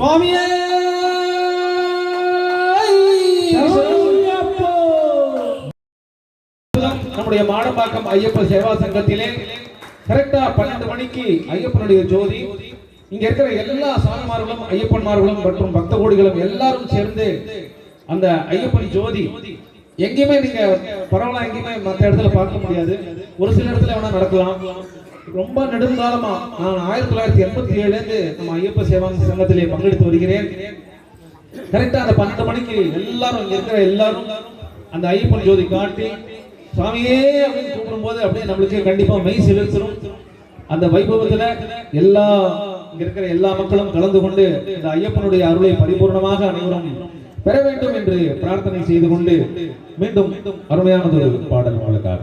சுவாமியே! நம்முடைய மாடம்பாக்கம் ஐயப்ப சேவா சங்கத்திலே கரெக்டா பன்னெண்டு மணிக்கு ஐயப்பனுடைய ஜோதி. இங்க இருக்கிற எல்லா சாமிமார்களும் ஐயப்பன்மார்களும் மற்றும் பக்த கோடிகளும் எல்லாரும் சேர்ந்து அந்த ஐயப்பன் ஜோதி. எங்கேயுமே நீங்க பரவாயில்ல எங்கேயுமே மற்ற இடத்துல பார்க்க முடியாது. ஒரு சில இடத்துல வேணா நடக்கலாம். ரொம்ப நெடுங்காலமா நான் ஆயிரத்தி தொள்ளாயிரத்தி எண்பத்தி ஏழுல இருந்து நம்ம ஐயப்ப சேவா சங்கத்திலே பங்கெடுத்து வருகிறேன். கரெக்டா அந்த பன்னெண்டு மணிக்கு எல்லாரும் இங்க இருக்கிற எல்லாரும் அந்த ஐயப்பன் ஜோதி காட்டி சாமியே அப்படின்னு கூப்பிடும் போது அப்படியே நம்மளுக்கு கண்டிப்பா மெய் செலுத்தணும் அந்த வைபவத்துல எல்லா இங்க இருக்கிற எல்லா மக்களும் கலந்து கொண்டு இந்த ஐயப்பனுடைய அருளை பரிபூர்ணமாக அனைவரும் பெற வேண்டும் என்று பிரார்த்தனை செய்து கொண்டு மீண்டும் அருமையானது பாடல் உங்களுக்காக.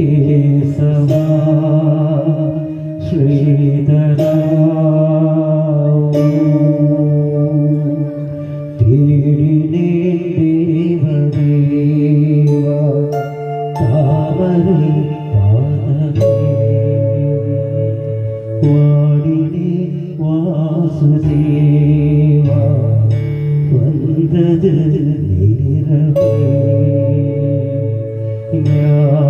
കേസവാ ശ്രീധര വാടിനെ വാസുദേവ വന്നത് നിരവേ Yeah.